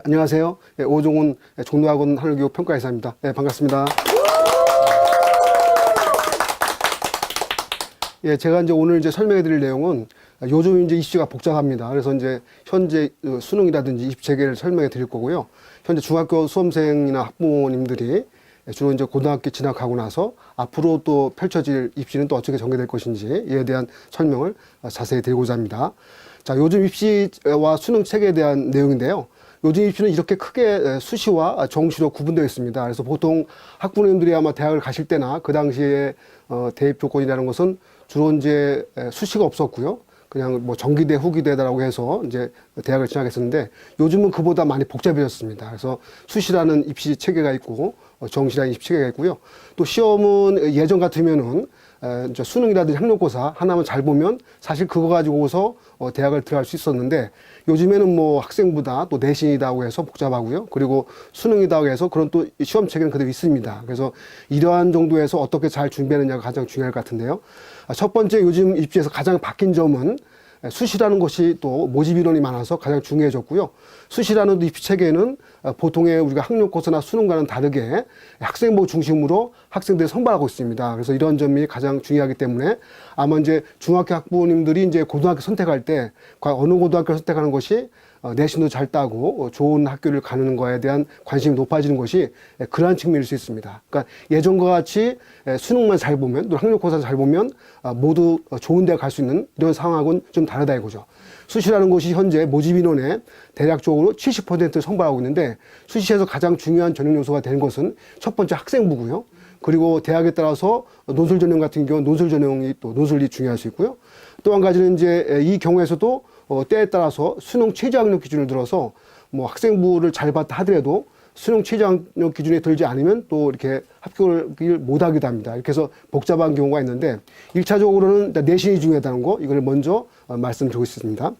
예, 안녕하세요. 예, 오종훈 예, 종로학원 하늘교육 평가이사입니다. 예, 반갑습니다. 예, 제가 이제 오늘 이제 설명해 드릴 내용은 요즘 이제 이슈가 복잡합니다. 그래서 이제 현재 어, 수능이라든지 입시 체계를 설명해 드릴 거고요. 현재 중학교 수험생이나 학부모님들이 주로 이제 고등학교 진학하고 나서 앞으로 또 펼쳐질 입시는 또 어떻게 전개될 것인지 이에 대한 설명을 어, 자세히 드리고자 합니다. 자, 요즘 입시와 수능 체계에 대한 내용인데요. 요즘 입시는 이렇게 크게 수시와 정시로 구분되어 있습니다. 그래서 보통 학부모님들이 아마 대학을 가실 때나 그 당시에 어, 대입 조건이라는 것은 주로 이제 수시가 없었고요. 그냥 뭐 정기대, 후기대라고 해서 이제 대학을 진학했었는데 요즘은 그보다 많이 복잡해졌습니다. 그래서 수시라는 입시 체계가 있고 어, 정시라는 입시 체계가 있고요. 또 시험은 예전 같으면은 수능이라든지 학력고사 하나만 잘 보면 사실 그거 가지고서 어, 대학을 들어갈 수 있었는데 요즘에는 뭐 학생보다 또 내신이다고 해서 복잡하고요. 그리고 수능이다고 해서 그런 또 시험 체계는 그대로 있습니다. 그래서 이러한 정도에서 어떻게 잘 준비하느냐가 가장 중요할 것 같은데요. 아, 첫 번째 요즘 입시에서 가장 바뀐 점은 수시라는 것이 또 모집 인원이 많아서 가장 중요해졌고요. 수시라는 입시 체계는 어, 보통의 우리가 학력고사나 수능과는 다르게 학생부 중심으로 학생들이 선발하고 있습니다. 그래서 이런 점이 가장 중요하기 때문에 아마 이제 중학교 학부모님들이 이제 고등학교 선택할 때 과연 어느 고등학교를 선택하는 것이 어, 내신도 잘 따고 어, 좋은 학교를 가는 거에 대한 관심이 높아지는 것이 에, 그러한 측면일 수 있습니다. 그러니까 예전과 같이 에, 수능만 잘 보면 또 학력고사 잘 보면 아, 모두 어, 좋은 데 갈 수 있는 이런 상황은 좀 다르다 이거죠. 수시라는 것이 현재 모집 인원의 대략적으로 70%를 선발하고 있는데 수시에서 가장 중요한 전형 요소가 되는 것은 첫 번째 학생부고요. 그리고 대학에 따라서 논술 전형 같은 경우 는 논술 전형이 또 논술이 중요할 수 있고요. 또 한 가지는 이제 이 경우에서도 어, 때에 따라서 수능 최저학력 기준을 들어서 뭐 학생부를 잘 봤다 하더라도 수능 최저학력 기준에 들지 않으면 또 이렇게 합격을 못 하기도 합니다. 이렇게 해서 복잡한 경우가 있는데 일차적으로는 내신이 중요하다는 거 이걸 먼저 어, 말씀드리고 있습니다.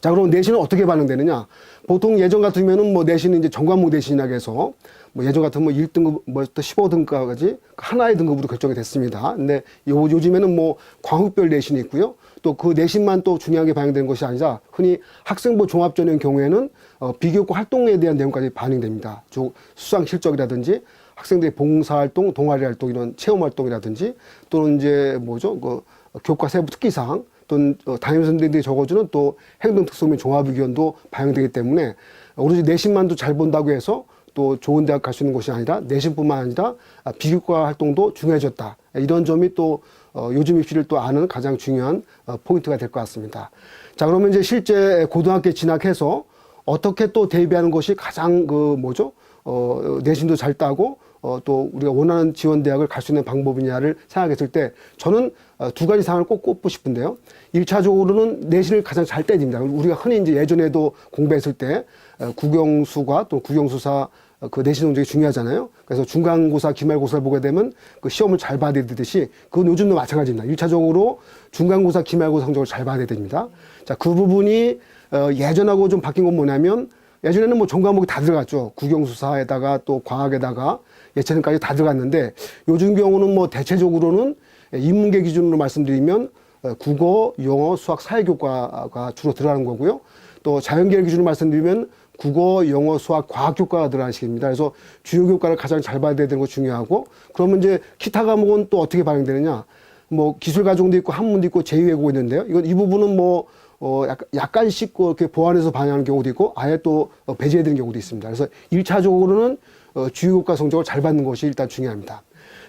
자, 그럼 내신은 어떻게 반영되느냐? 보통 예전 같으면은 뭐 내신은 이제 전과목 내신이라고 해서 뭐 예전 같으면 뭐 1등급, 뭐또 15등급까지 하나의 등급으로 결정이 됐습니다. 근데 요, 요즘에는 뭐 광역별 내신이 있고요. 또 그 내신만 또 중요하게 반영되는 것이 아니라 흔히 학생부 종합전형 경우에는 어, 비교과 활동에 대한 내용까지 반영됩니다. 즉 수상 실적이라든지 학생들의 봉사활동, 동아리 활동 이런 체험 활동이라든지 또는 이제 뭐죠 그 교과 세부 특기사항 또는 어, 담임 선생님들이 적어주는 또 행동 특성 및 종합 의견도 반영되기 때문에 오로지 내신만도 잘 본다고 해서 또 좋은 대학 갈 수 있는 것이 아니라 내신뿐만 아니라 아, 비교과 활동도 중요해졌다. 이런 점이 또 어, 요즘 입시를 또 아는 가장 중요한 어, 포인트가 될 것 같습니다. 자 그러면 이제 실제 고등학교 진학해서 어떻게 또 대비하는 것이 가장 그 뭐죠? 어, 내신도 잘 따고 어, 또 우리가 원하는 지원 대학을 갈 수 있는 방법이냐를 생각했을 때 저는 어, 두 가지 사항을 꼭 꼽고 싶은데요. 일차적으로는 내신을 가장 잘 됩니다. 우리가 흔히 이제 예전에도 공부했을 때 어, 국영수과 또 국영수사 어, 그 내신 성적이 중요하잖아요. 그래서 중간고사, 기말고사를 보게 되면 그 시험을 잘 봐야 되듯이 그건 요즘도 마찬가지입니다. 일차적으로 중간고사, 기말고사 성적을 잘 봐야 됩니다. 자, 그 부분이 어, 예전하고 좀 바뀐 건 뭐냐면 예전에는 뭐 전과목이 다 들어갔죠. 국영수사에다가 또 과학에다가 예체능까지 다 들어갔는데 요즘 경우는 뭐 대체적으로는 인문계 기준으로 말씀드리면 어, 국어, 영어, 수학, 사회 교과가 주로 들어가는 거고요. 또 자연계열 기준으로 말씀드리면 국어, 영어, 수학, 과학 교과가 들어가는 식입니다. 그래서 주요 교과를 가장 잘 봐야 되는 거 중요하고 그러면 이제 기타 과목은 또 어떻게 반영되느냐? 뭐 기술 과정도 있고 한문도 있고 제2외국어 있는데요. 이건 이 부분은 뭐 어, 약간, 약간씩 그 이렇게 보완해서 반영하는 경우도 있고, 아예 또 어, 배제해드리는 경우도 있습니다. 그래서 일차적으로는 어, 주요 교과 성적을 잘 받는 것이 일단 중요합니다.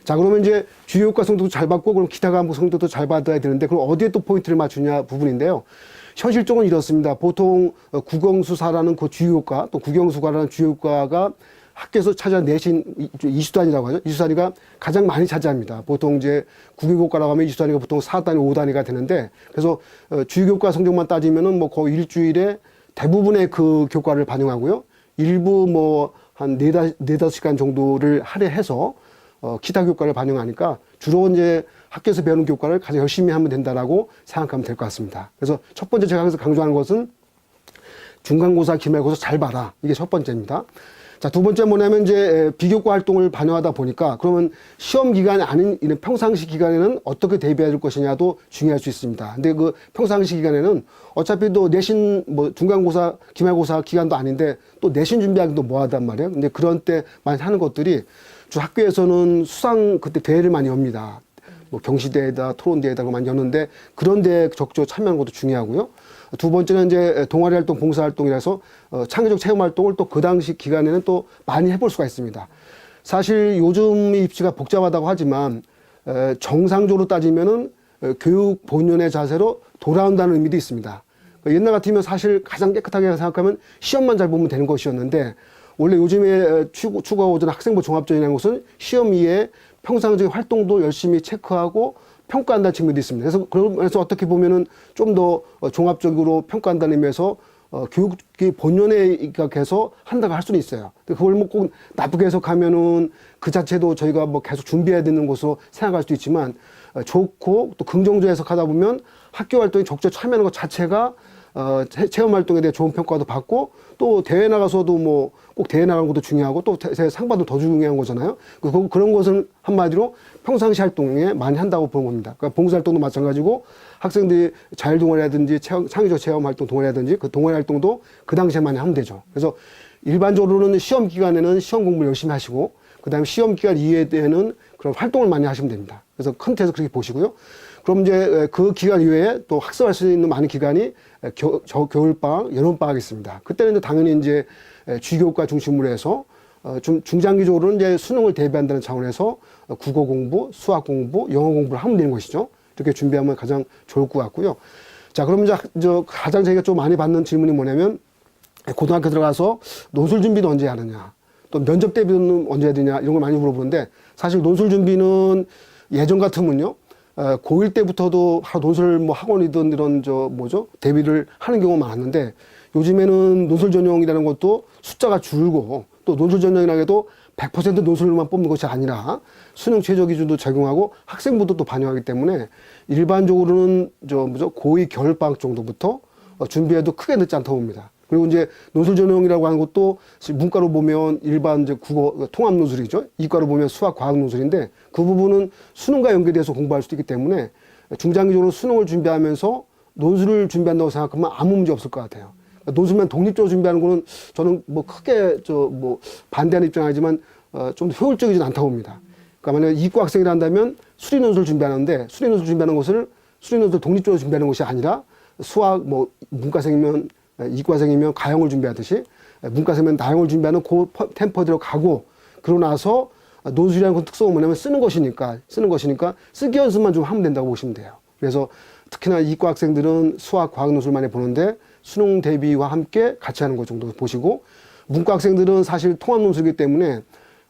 자, 그러면 이제 주요 교과 성적도 잘 받고, 그럼 기타 과목 성적도 잘 받아야 되는데, 그럼 어디에 또 포인트를 맞추냐 부분인데요. 현실적으로 이렇습니다. 보통 어, 국영수사라는 그 주요교과, 또 국영수과라는 주요교과가 학교에서 차지한 내신 이- 이수단위라고 하죠. 이수단위가 가장 많이 차지합니다. 보통 이제 국유교과라고 하면 이수단위가 보통 4단위, 5단위가 되는데 그래서 어, 주요교과 성적만 따지면은 뭐 거의 일주일에 대부분의 그 교과를 반영하고요. 일부 뭐 한 네다, 네다섯 시간 정도를 할애해서 어, 기타 교과를 반영하니까 주로 이제 학교에서 배우는 교과를 가장 열심히 하면 된다라고 생각하면 될 것 같습니다. 그래서 첫 번째 제가 여기서 강조하는 것은 중간고사, 기말고사 잘 봐라. 이게 첫 번째입니다. 자, 두 번째 뭐냐면 이제 에, 비교과 활동을 반영하다 보니까 그러면 시험 기간이 아닌 이런 평상시 기간에는 어떻게 대비해야 될 것이냐도 중요할 수 있습니다. 근데 그 평상시 기간에는 어차피 또 내신 뭐 중간고사, 기말고사 기간도 아닌데 또 내신 준비하기도 뭐하단 말이에요. 근데 그런 때 많이 하는 것들이 주 학교에서는 수상 그때 대회를 많이 엽니다. 뭐 경시대회다 토론대회다 그 많이 여는데 그런 데에 적극적으로 참여하는 것도 중요하고요. 두 번째는 이제 동아리 활동, 봉사 활동이라서 어, 창의적 체험 활동을 또 그 당시 기간에는 또 많이 해볼 수가 있습니다. 사실 요즘 입시가 복잡하다고 하지만 에, 정상적으로 따지면은 에, 교육 본연의 자세로 돌아온다는 의미도 있습니다. 그 옛날 같으면 사실 가장 깨끗하게 생각하면 시험만 잘 보면 되는 것이었는데 원래 요즘에 추구, 추구하고자 학생부 종합전이라는 것은 시험 이에 평상적인 활동도 열심히 체크하고 평가한다는 측면도 있습니다. 그래서 그래서 어떻게 보면은 좀 더 종합적으로 평가한다는 의미에서 어, 교육이 본연에 입각해서 한다고 할 수는 있어요. 근데 그걸 뭐 꼭 나쁘게 해석하면은 그 자체도 저희가 뭐 계속 준비해야 되는 것으로 생각할 수도 있지만 어, 좋고 또 긍정적으로 해석하다 보면 학교 활동에 적극 참여하는 것 자체가 어, 체- 체험 활동에 대해 좋은 평가도 받고 또 대회 나가서도 뭐 꼭 대회 나가는 것도 중요하고 또 대- 상 받으면 더 중요한 거잖아요. 그, 그런 것은 한마디로 평상시 활동에 많이 한다고 보는 겁니다. 그러니까 봉사활동도 마찬가지고 학생들이 자율동아리라든지 체험, 창의적 체험 활동 동아리라든지 그 동아리 활동도 그 당시에 많이 하면 되죠. 그래서 일반적으로는 시험 기간에는 시험 공부를 열심히 하시고 그다음에 시험 기간 이외에는 그런 활동을 많이 하시면 됩니다. 그래서 큰 틀에서 그렇게 보시고요. 그럼 이제 그 기간 이외에 또 학습할 수 있는 많은 기간이 겨, 저 겨울방학, 여름방학이 있습니다. 그때는 이제 당연히 이제 주교과 중심으로 해서 어, 좀 중장기적으로는 이제 수능을 대비한다는 차원에서 어, 국어 공부, 수학 공부, 영어 공부를 하면 되는 것이죠. 이렇게 준비하면 가장 좋을 것 같고요. 자, 그럼 이제 저 가장 저희가 좀 많이 받는 질문이 뭐냐면 고등학교 들어가서 논술 준비는 언제 하느냐, 또 면접 대비는 언제 해야 되냐 이런 걸 많이 물어보는데 사실 논술 준비는 예전 같으면요. 어, 고1 때부터도 논술 뭐 학원이든 이런 저 뭐죠 대비를 하는 경우가 많았는데 요즘에는 논술 전형이라는 것도 숫자가 줄고 또 논술 전형이라고 해도 100% 논술만 뽑는 것이 아니라 수능 최저 기준도 적용하고 학생부도 또 반영하기 때문에 일반적으로는 저 뭐죠 고2 겨울방학 정도부터 어, 준비해도 크게 늦지 않다고 봅니다. 그리고 이제 논술 전형이라고 하는 것도 문과로 보면 일반 이제 국어 통합 논술이죠. 이과로 보면 수학 과학 논술인데 그 부분은 수능과 연계돼서 공부할 수도 있기 때문에 중장기적으로 수능을 준비하면서 논술을 준비한다고 생각하면 아무 문제 없을 것 같아요. 그러니까 논술만 독립적으로 준비하는 거는 저는 뭐 크게 저 뭐 반대하는 입장은 아니지만 어, 좀 효율적이진 않다고 봅니다. 그러니까 만약에 이과 학생이라 한다면 수리 논술 준비하는데 수리 논술 준비하는 것을 수리 논술 독립적으로 준비하는 것이 아니라 수학 뭐 문과생이면 이과생이면 가형을 준비하듯이 문과생이면 나형을 준비하는 그 퍼- 템포대로 가고 그러고 나서 논술이라는 건 특성은 뭐냐면 쓰는 것이니까 쓰는 것이니까 쓰기 연습만 좀 하면 된다고 보시면 돼요. 그래서 특히나 이과 학생들은 수학 과학 논술 많이 보는데 수능 대비와 함께 같이 하는 것 정도 보시고 문과 학생들은 사실 통합 논술이기 때문에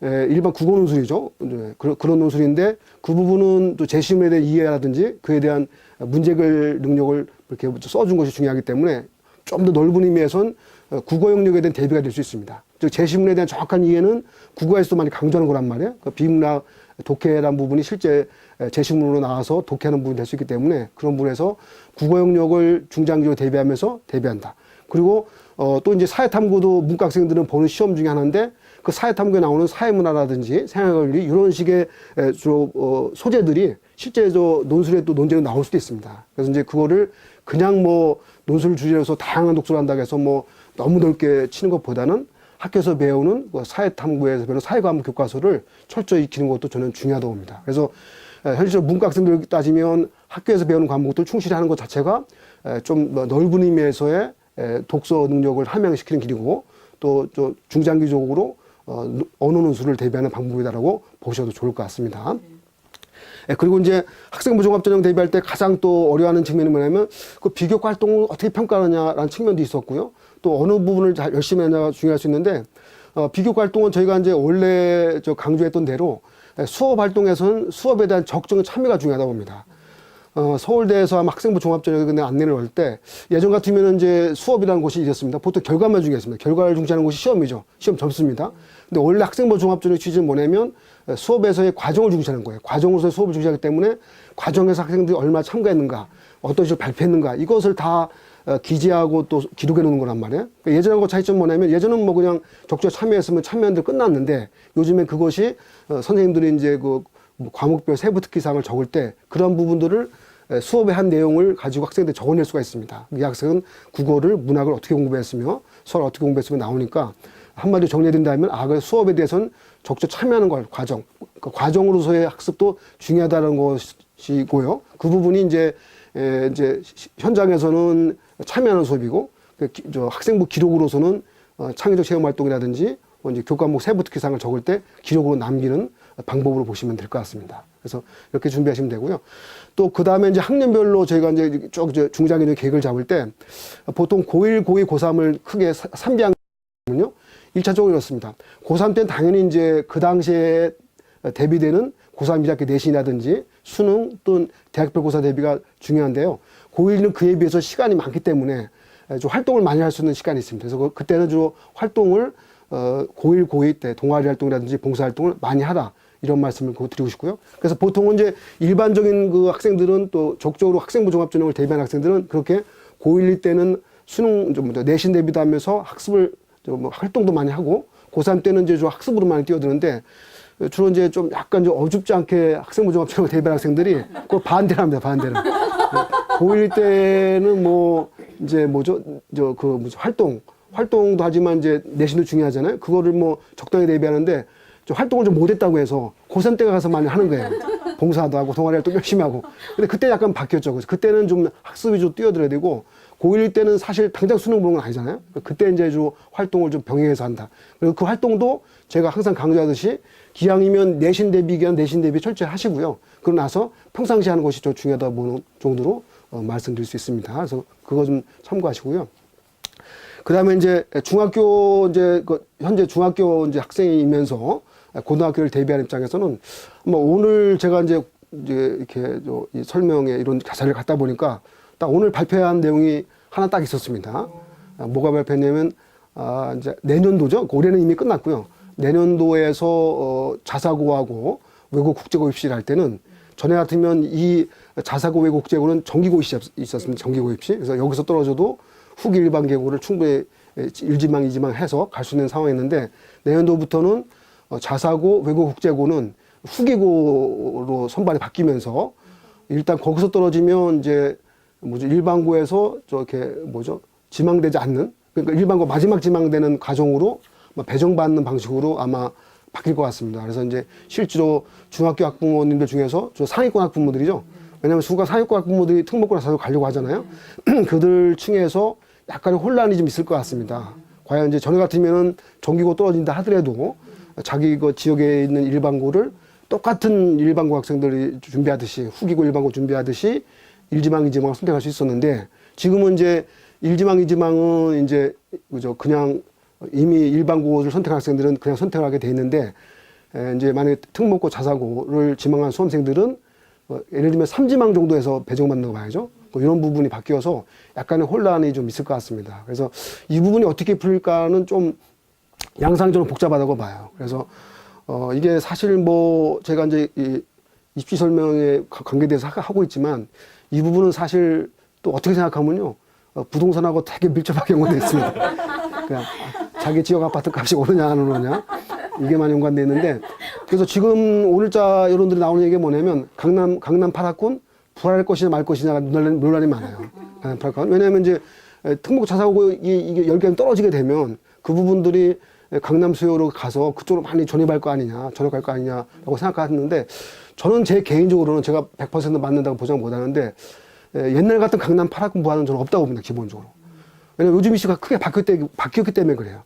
에, 일반 국어 논술이죠. 이제 그런, 논술인데 그 부분은 또 재심에 대한 이해라든지 그에 대한 문제결 능력을 이렇게 써준 것이 중요하기 때문에 좀 더 넓은 의미에선 어, 국어 영역에 대한 대비가 될 수 있습니다. 즉 재시문에 대한 정확한 이해는 국어에서 많이 강조하는 거란 말이에요. 그 비문학 독해란 부분이 실제 에, 재시문으로 나와서 독해하는 부분이 될 수 있기 때문에 그런 부분에서 국어 영역을 중장기로 대비하면서 대비한다. 그리고 어, 또 이제 사회탐구도 문과 학생들은 보는 시험 중에 하나인데 그 사회탐구에 나오는 사회문화라든지 생활관리 이런 식의 에, 저, 어, 소재들이 실제 저 논술에 또 논제로 나올 수도 있습니다. 그래서 이제 그거를 그냥 뭐 논술 주제로서 다양한 독서를 한다고 해서 뭐 너무 넓게 치는 것보다는 학교에서 배우는 그 사회탐구에서 배우는 사회과목 교과서를 철저히 익히는 것도 저는 중요하다고 봅니다. 그래서 에, 현실적으로 문과 학생들 따지면 학교에서 배우는 과목들 충실히 하는 것 자체가 에, 좀뭐 넓은 의미에서의 에, 독서 능력을 함양시키는 길이고 또, 또 중장기적으로 어, 언어 논술을 대비하는 방법이다라고 보셔도 좋을 것 같습니다. 예, 그리고 이제 학생부 종합전형 대비할 때 가장 또 어려워하는 측면이 뭐냐면 그 비교과 활동을 어떻게 평가하느냐라는 측면도 있었고요. 또 어느 부분을 잘 열심히 하냐가 중요할 수 있는데 어, 비교과 활동은 저희가 이제 원래 저 강조했던 대로 예, 수업 활동에서는 수업에 대한 적정 참여가 중요하다고 봅니다. 어, 서울대에서 아마 학생부 종합전형에 안내를 할 때 예전 같으면 이제 수업이라는 곳이 있었습니다. 보통 결과만 중요했습니다. 결과를 중시하는 곳이 시험이죠. 시험 점수입니다. 근데 원래 학생부 종합전형 취지는 뭐냐면 에, 수업에서의 과정을 중시하는 거예요. 과정으로서의 수업을 중시하기 때문에 과정에서 학생들이 얼마나 참가했는가, 어떤 식으로 발표했는가 이것을 다 어, 기재하고 또 기록해 놓는 거란 말이에요. 그러니까 예전하고 차이점 뭐냐면 예전은 뭐 그냥 적주에 참여했으면 참여한들 끝났는데 요즘에 그것이 어, 선생님들이 이제 그뭐 과목별 세부 특기사항을 적을 때 그런 부분들을 에, 수업에 한 내용을 가지고 학생들 적어낼 수가 있습니다. 이 학생은 국어를 문학을 어떻게 공부했으며 수학을 어떻게 공부했으며 나오니까 한마디로 정리해드린다면 아, 그 수업에 대해서는 적극 참여하는 걸 과정, 그 과정으로서의 학습도 중요하다는 것이고요. 그 부분이 이제 에, 이제 시- 현장에서는 참여하는 수업이고 그 기- 저 학생부 기록으로서는 어, 창의적 체험 활동이라든지 어, 이제 교과목 세부 특기사항을 적을 때 기록으로 남기는 방법으로 보시면 될 것 같습니다. 그래서 이렇게 준비하시면 되고요. 또 그 다음에 이제 학년별로 저희가 이제 쭉 이제 중장기적 계획을 잡을 때 보통 고1, 고2, 고3을 크게 3비학 군요. 1차적으로 이렇습니다. 고3 때는 당연히 이제 그 당시에 대비되는 고3 1학기 내신이라든지 수능 또는 대학별 고사 대비가 중요한데요. 고1은 그에 비해서 시간이 많기 때문에 좀 활동을 많이 할 수 있는 시간이 있습니다. 그래서 그- 그때는 주로 활동을 어, 고1, 고2 때 동아리 활동이라든지 봉사 활동을 많이 하라. 이런 말씀을 그 드리고 싶고요. 그래서 보통은 이제 일반적인 그 학생들은 또 적극적으로 학생부 종합전형을 대비한 학생들은 그렇게 고1 때는 수능 좀 내신 대비도 하면서 학습을 좀 뭐 활동도 많이 하고 고3 때는 이제 좀 학습으로 많이 뛰어드는데 주로 이제 좀 약간 좀 어줍지 않게 학생부 종합전형을 대비한 학생들이 그 반대를 합니다. 반대를. 고1 때는 뭐 이제 뭐죠 저 그 무슨 활동 활동도 하지만 이제 내신도 중요하잖아요. 그거를 뭐 적당히 대비하는데 저 활동을 좀 못했다고 해서 고3 때가 가서 많이 하는 거예요. 봉사도 하고 동아리 활동 열심히 하고. 근데 그때 약간 바뀌었죠. 그래서 그때는 좀 학습 위주로 뛰어들어야 되고 고1 때는 사실 당장 수능 보는 건 아니잖아요. 그때 이제 좀 활동을 좀 병행해서 한다. 그리고 그 활동도 제가 항상 강조하듯이 기왕이면 내신 대비 기간 내신 대비 철저히 하시고요. 그러고 나서 평상시 하는 것이 좀 중요하다 보는 정도로 어, 말씀드릴 수 있습니다. 그래서 그거 좀 참고하시고요. 그 다음에 이제 중학교 이제 그 현재 중학교 이제 학생이면서 고등학교를 대비하는 입장에서는 뭐 오늘 제가 이제 이제 이렇게 설명에 이런 자세를 갖다 보니까 딱 오늘 발표한 내용이 하나 딱 있었습니다. 아, 뭐가 발표했냐면 아 이제 내년도죠. 올해는 이미 끝났고요. 내년도에서 어 자사고하고 외국 국제고 입시를 할 때는 전에 같으면 이 자사고 외국 국제고는 정기고 입시 있었습니다. 정기고 입시. 그래서 여기서 떨어져도 후기 일반 계고를 충분히 일지망 이지망 해서 갈 수 있는 상황이었는데 내년도부터는 어, 자사고 외국 국제고는 후기고로 선발이 바뀌면서 일단 거기서 떨어지면 이제 뭐죠 일반고에서 저렇게 뭐죠 지망되지 않는 그러니까 일반고 마지막 지망되는 과정으로 뭐 배정받는 방식으로 아마 바뀔 것 같습니다. 그래서 이제 실제로 중학교 학부모님들 중에서 저 상위권 학부모들이죠. 왜냐하면 수가 상위권 학부모들이 특목고나 사서 가려고 하잖아요. 그들 층에서 약간의 혼란이 좀 있을 것 같습니다. 과연 이제 전에 같으면은 정기고 떨어진다 하더라도 자기 그 지역에 있는 일반고를 똑같은 일반고 학생들이 준비하듯이 후기고 일반고 준비하듯이 일지망 이지망을 선택할 수 있었는데 지금은 이제 일지망 이지망은 이제 그저 그냥 이미 일반 고를 선택한 학생들은 그냥 선택하게 돼 있는데 에, 이제 만약에 특목고 자사고를 지망한 수험생들은 어, 예를 들면 삼지망 정도에서 배정받는 거 봐야죠. 뭐 이런 부분이 바뀌어서 약간의 혼란이 좀 있을 것 같습니다. 그래서 이 부분이 어떻게 풀릴까는 좀 양상적으로 복잡하다고 봐요. 그래서 어 이게 사실 뭐 제가 이제 이 입시 설명에 가- 관계돼서 하- 하고 있지만 이 부분은 사실 또 어떻게 생각하면요 어, 부동산하고 되게 밀접하게 연관돼 있습니다. 그냥 자기 지역 아파트 값이 오르냐 안 오르냐 이게만 연관돼 있는데 그래서 지금 오늘자 여론들이 나오는 얘기가 뭐냐면 강남 강남 8학군 불할 것이냐 말 것이냐가 논란이, 논란이 많아요. 강남 8학군 왜냐하면 이제 에, 특목 자사고 이- 이게 열개가 떨어지게 되면 그 부분들이 강남 수요로 가서 그쪽으로 많이 전입할 거 아니냐, 전역할 거 아니냐라고 생각하는데 저는 제 개인적으로는 제가 100% 맞는다고 보장 못 하는데 에, 옛날 같은 강남 8학군 부하는 저는 없다고 봅니다, 기본적으로. 왜냐면 요즘 이슈가 크게 바뀌었기, 바뀌었기 때문에 그래요.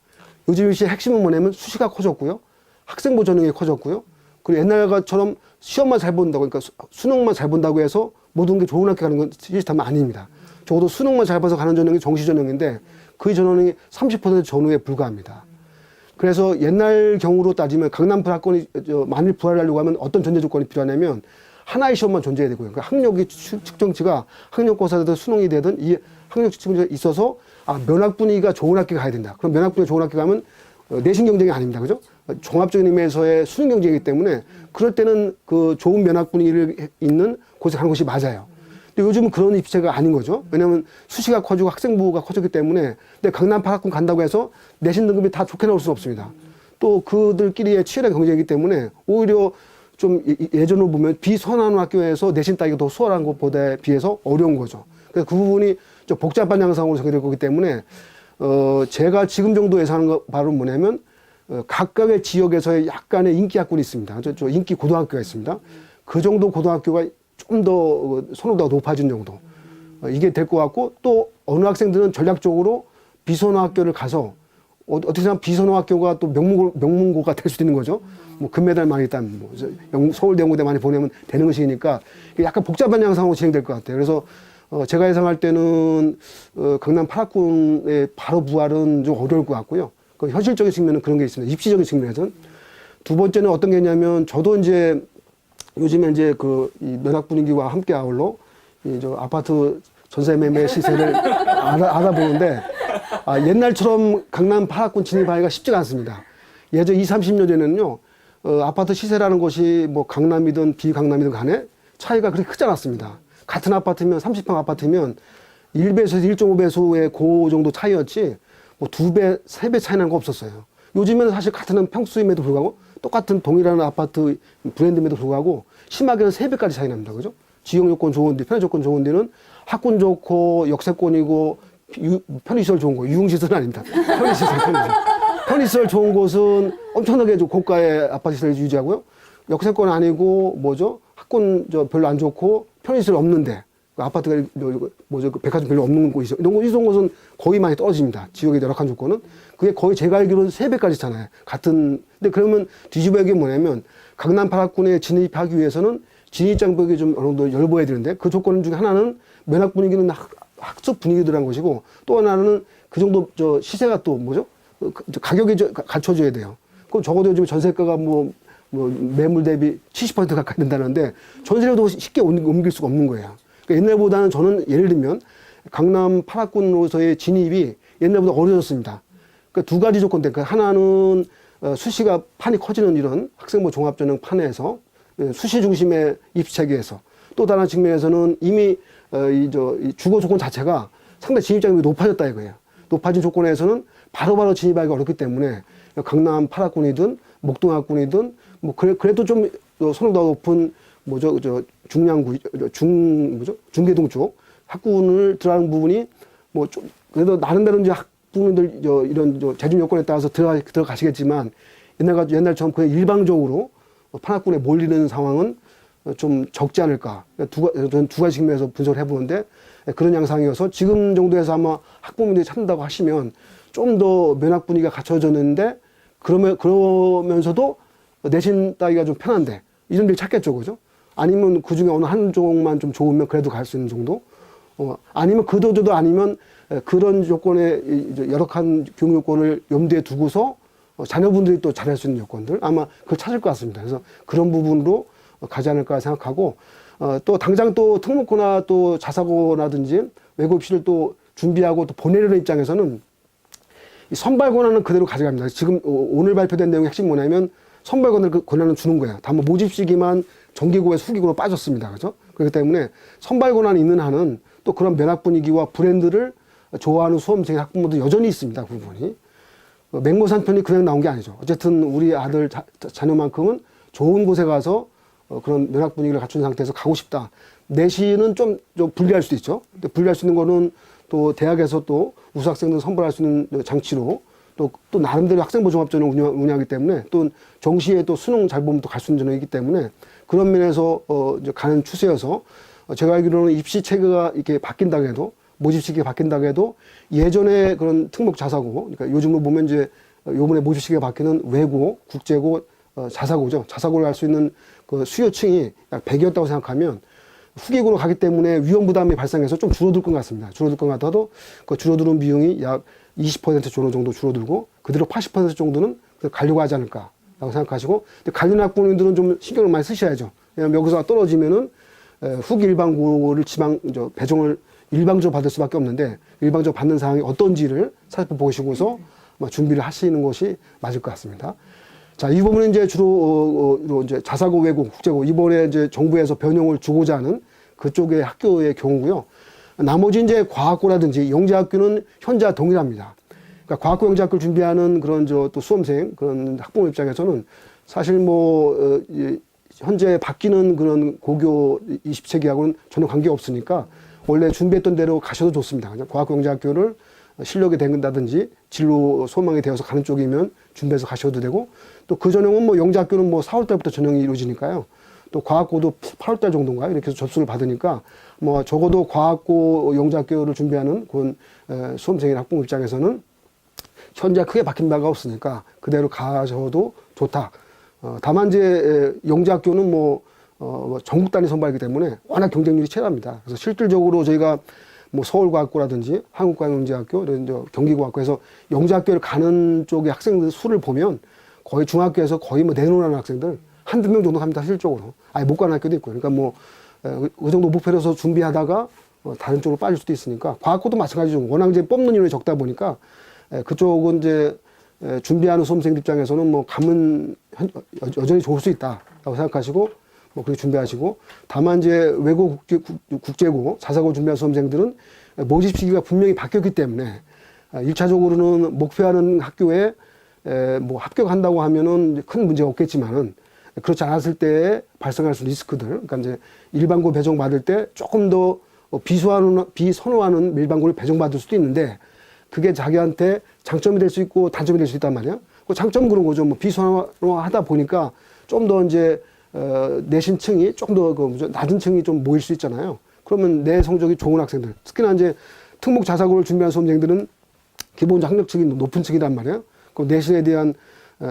요즘 이슈의 핵심은 뭐냐면 수시가 커졌고요. 학생부 전형이 커졌고요. 그리고 옛날처럼 시험만 잘 본다고, 그러니까 수- 수능만 잘 본다고 해서 모든 게 좋은 학교 가는 건 시스템은 아닙니다. 적어도 수능만 잘 봐서 가는 전형이 정시 전형인데 그 전형이 30% 전후에 불과합니다. 그래서 옛날 경우로 따지면 강남 불합권이 저, 만일 부활하려고 하면 어떤 전제 조건이 필요하냐면 하나의 시험만 존재해야 되고요. 그러니까 학력이 추- 측정치가 학력고사 되든 수능이 되든 이 학력 측정치가 있어서 아 면학 분위기가 좋은 학교 가야 된다. 그럼 면학 분위기가 좋은 학교 가면 어, 내신 경쟁이 아닙니다. 그죠? 어, 종합적인 의미에서의 수능 경쟁이기 때문에 그럴 때는 그 좋은 면학 분위기를 있는 곳에 가는 것이 맞아요. 근데 요즘은 그런 입시제가 아닌 거죠. 왜냐하면 수시가 커지고 학생 부가 커졌기 때문에 근데 강남 파학군 간다고 해서 내신 등급이 다 좋게 나올 수는 없습니다. 또 그들끼리의 치열한 경쟁이기 때문에 오히려 좀 예- 예전으로 보면 비선한 학교에서 내신 따기가 더 수월한 것보다에 비해서 어려운 거죠. 그래서 그 부분이 좀 복잡한 양상으로 전개될 거기 때문에 어 제가 지금 정도 예상하는 거 바로 뭐냐면 어, 각각의 지역에서의 약간의 인기 학군이 있습니다. 저, 저 인기 고등학교가 있습니다. 그 정도 고등학교가 좀 더 선호도가 높아진 정도. 어, 이게 될 것 같고 또 어느 학생들은 전략적으로 비선호 학교를 가서 어, 어떻게 생각하면 비선호 학교가 또 명문고, 명문고가 될 수도 있는 거죠. 뭐 금메달 많이 딴, 뭐, 저 영- 서울대공대 많이 보내면 되는 것이니까 약간 복잡한 양상으로 진행될 것 같아요. 그래서 어, 제가 예상할 때는 어, 강남 8학군의 바로 부활은 좀 어려울 것 같고요. 그 현실적인 측면은 그런 게 있습니다. 입시적인 측면에서는. 두 번째는 어떤 게 있냐면 저도 이제 요즘에 이제 그이 면학 분위기와 함께 아울러 이 저 아파트 전세 매매 시세를 알아, 알아보는데 아, 옛날처럼 강남 8학군 진입하기가 쉽지가 않습니다. 예전 20, 30년 전에는요, 어, 아파트 시세라는 것이 뭐 강남이든 비강남이든 간에 차이가 그렇게 크지 않았습니다. 같은 아파트면 30평 아파트면 1배에서 1.5배수의 그 정도 차이였지 뭐두 배, 세배 차이 나는 거 없었어요. 요즘에는 사실 같은 평수임에도 불구하고 똑같은 동일한 아파트 브랜드임에도 불구하고 심하게는 세 배까지 차이 납니다. 그죠? 지역 요건 좋은 데, 편의 조건 좋은 데는 학군 좋고 역세권이고 유- 편의시설 좋은 거, 유흥시설은 아닙니다. 편의시설, 편의시설. 편의시설 좋은 곳은 엄청나게 좀 고가의 아파트 시설을 유지하고요. 역세권 아니고 뭐죠? 학군 저 별로 안 좋고 편의시설 없는데 그 아파트가 저- 뭐죠? 그 백화점 별로 없는 곳이죠. 이런 곳 이런 곳은 거의 많이 떨어집니다. 지역의 열악한 조건은 그게 거의 제가 알기로는 세 배까지잖아요. 같은 근데 그러면 뒤집어 얘기 뭐냐면 강남 8학군에 진입하기 위해서는 진입 장벽이 좀 어느 정도 열보야 되는데 그 조건 중에 하나는 면학 분위기는 학, 학습 분위기 들어간 것이고 또 하나는 그 정도 저 시세가 또 뭐죠? 그, 저 가격이 저, 가- 갖춰져야 돼요. 그럼 적어도 요즘 전세가가 뭐, 뭐 매물 대비 70% 가까이 된다는데 전세료도 쉽게 옮- 옮길 수가 없는 거예요. 그러니까 옛날보다는 저는 예를 들면 강남 8학군으로서의 진입이 옛날보다 어려졌습니다. 그러니까 두 가지 조건 때문에 하나는 어, 수시가 판이 커지는 이런 학생부 종합전형 판에서 예, 수시 중심의 입시 체계에서 또 다른 측면에서는 이미 어, 이저 주거 조건 자체가 상당히 진입 장벽이 높아졌다 이거예요. 높아진 조건에서는 바로바로 진입하기가 어렵기 때문에 강남 8학군이든 목동학군이든 뭐 그래 그래도 좀 어, 선호도가 높은 뭐죠 저 중량구 저중 뭐죠 중계동 쪽 학군을 들어가는 부분이 뭐 좀 그래도 나름대로 이제 학부모들 저 이런 저 재준 요건에 따라서 들어가 들어가시겠지만 옛날 옛날처럼 그냥 일방적으로 판학군에 몰리는 상황은 좀 적지 않을까 그러니까 두, 가- 저는 두 가지 측면에서 분석을 해보는데 그런 양상이어서 지금 정도에서 아마 학부모들이 찾는다고 하시면 좀 더 면학 분위기가 갖춰졌는데 그러면 그러면서도 내신 따기가 좀 편한데 이런 데를 찾겠죠, 그죠? 아니면 그 중에 어느 한 종만 좀 좋으면 그래도 갈 수 있는 정도? 어, 아니면 그도저도 아니면 에, 그런 이제 열악한 교육 요건을 염두에 두고서 어, 자녀분들이 또 잘할 수 있는 요건들 아마 그걸 찾을 것 같습니다. 그래서 그런 부분으로 어, 가지 않을까 생각하고 어, 또 당장 또 특목고나 또 자사고라든지 외고 입시를 또 준비하고 또 보내려는 입장에서는 이 선발 권한은 그대로 가져갑니다. 지금 오- 오늘 발표된 내용의 핵심 뭐냐면 선발 권한을 그 권한을 주는 거예요. 다만 모집 시기만 정기고에서 후기고로 빠졌습니다. 그죠? 그렇기 때문에 선발 권한이 있는 한은 또 그런 면학 분위기와 브랜드를 좋아하는 수험생 학부모도 여전히 있습니다. 그 부분이. 어, 맹고산 편이 그냥 나온 게 아니죠. 어쨌든 우리 아들 자, 자녀만큼은 좋은 곳에 가서 어, 그런 면학 분위기를 갖춘 상태에서 가고 싶다. 내신은 좀, 좀 불리할 수도 있죠. 근데 불리할 수 있는 거는 또 대학에서 또 우수 학생들 선발할 수 있는 장치로 또, 또 나름대로 학생부 종합전형 운영, 운영 하기 때문에 또 정시에 또 수능 잘 보면 또 갈수 있는 전형이기 때문에 그런 면에서 어, 이제 가는 추세여서 어, 제가 알기로는 입시 체계가 이렇게 바뀐다고 해도 모집 시기가 바뀐다고 해도 예전에 그런 특목 자사고 그러니까 요즘으로 보면 이제 어, 요번에 모집 시기가 바뀌는 외고, 국제고, 어, 자사고죠. 자사고를 할 수 있는 그 수요층이 약 100이었다고 생각하면 후기고로 가기 때문에 위험 부담이 발생해서 좀 줄어들 것 같습니다. 줄어들 것 같아도 그 줄어드는 비용이 약 20% 정도 줄어들고 그대로 80% 정도는 그 가려고 하지 않을까라고 생각하시고 근데 관련 학부모님들은 좀 신경을 많이 쓰셔야죠. 왜냐하면 여기서 떨어지면은 에, 후기 일반고를 지방 저 배정을 일방적으로 받을 수밖에 없는데 일방적으로 받는 상황이 어떤지를 살펴보시고서 아마 준비를 하시는 것이 맞을 것 같습니다. 자, 이 부분은 이제 주로, 어, 어, 이제 자사고 외고 국제고 이번에 이제 정부에서 변형을 주고자 하는 그쪽의 학교의 경우고요. 나머지 이제 과학고라든지 영재학교는 현재와 동일합니다. 그러니까 과학고 영재학교를 준비하는 그런 저 또 수험생 그런 학부모 입장에서는 사실 뭐 어, 이 현재 바뀌는 그런 고교 20세기하고는 전혀 관계 없으니까 원래 준비했던 대로 가셔도 좋습니다. 그냥 과학고 영재학교를 실력이 된다든지 진로 소망이 되어서 가는 쪽이면 준비해서 가셔도 되고 또 그 전형은 뭐 영재학교는 뭐 4월 달부터 전형이 이루어지니까요. 또 과학고도 8월 달 정도인가 이렇게 해서 접수를 받으니까 뭐 적어도 과학고 영재학교를 준비하는 그런 에, 수험생이나 학부모 입장에서는 현재 크게 바뀐 바가 없으니까 그대로 가셔도 좋다. 어, 다만 이제 에, 영재학교는 뭐, 어, 뭐 전국 단위 선발이기 때문에 워낙 경쟁률이 치열합니다. 그래서 실질적으로 저희가 뭐 서울과학고라든지 한국과학영재학교, 이런 저 경기과학고에서 영재학교를 가는 쪽의 학생들 수를 보면 거의 중학교에서 거의 뭐 내놓으라는 학생들 한두 명 정도 갑니다, 실적으로. 아예 못 가는 학교도 있고. 그러니까 뭐, 에, 그- 그 정도 목표로 해서 준비하다가 어, 다른 쪽으로 빠질 수도 있으니까 과학고도 마찬가지죠. 워낙 이제 뽑는 인원이 적다 보니까 에, 그쪽은 이제 에, 준비하는 수험생들 입장에서는 뭐 감은 여전히 좋을 수 있다라고 생각하시고 뭐 그렇게 준비하시고 다만 이제 외고 국제, 국- 국제고 자사고 준비하는 수험생들은 모집 시기가 분명히 바뀌었기 때문에 아, 일차적으로는 목표하는 학교에 에, 뭐 합격한다고 하면은 큰 문제가 없겠지만은 그렇지 않았을 때 발생할 수 리스크들 그러니까 이제 일반고 배정 받을 때 조금 더 어, 비수하는 비선호하는 일반고를 배정받을 수도 있는데 그게 자기한테 장점이 될 수 있고 단점이 될 수 있단 말이야. 그 장점 그런 거죠. 뭐 비선호하다 보니까 좀 더 이제 어, 내신 층이 조금 더그 낮은 층이 좀 모일 수 있잖아요. 그러면 내 성적이 좋은 학생들, 특히나 이제 특목 자사고를 준비하는 수험생들은 기본적 학력 층이 높은 층이란 말이에요. 그 내신에 대한 어,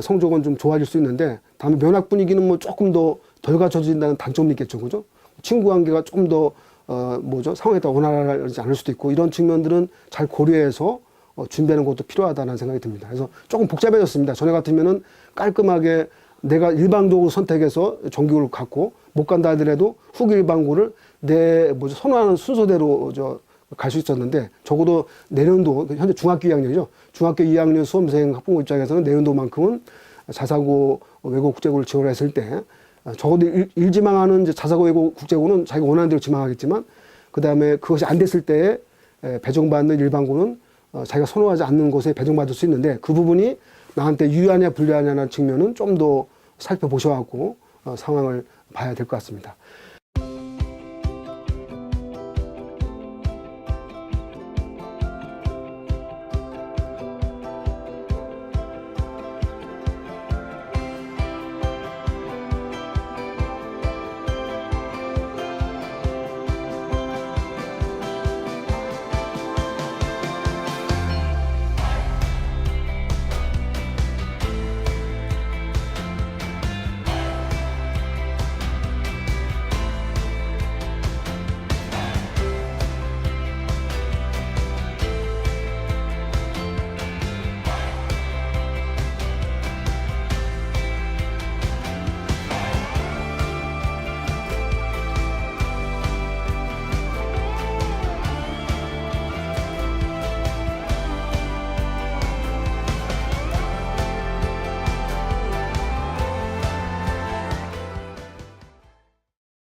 성적은 좀 좋아질 수 있는데 다만 면학 분위기는 뭐 조금 더 덜 갖춰진다는 단점이 있겠죠, 그죠? 친구 관계가 조금 더 어, 뭐죠 상황에 따라 원활하지 않을 수도 있고 이런 측면들은 잘 고려해서 어, 준비하는 것도 필요하다는 생각이 듭니다. 그래서 조금 복잡해졌습니다. 전에 같으면은 깔끔하게 내가 일방적으로 선택해서 정규를 갖고 못 간다 하더라도 후기 일반고를 내 뭐죠 선호하는 순서대로 저 갈 수 있었는데 적어도 내년도 현재 중학교 2학년이죠. 중학교 2학년 수험생 학부모 입장에서는 내년도만큼은 자사고 외고 국제고를 지원했을 때 어, 적어도 일, 일 지망하는 이제 자사고 외고 국제고는 자기가 원하는 대로 지망하겠지만 그 다음에 그것이 안 됐을 때에 에, 배정받는 일반고는 어, 자기가 선호하지 않는 곳에 배정받을 수 있는데 그 부분이 나한테 유리하냐 불리하냐는 측면은 좀 더 살펴보셔갖고 어, 상황을 봐야 될 것 같습니다.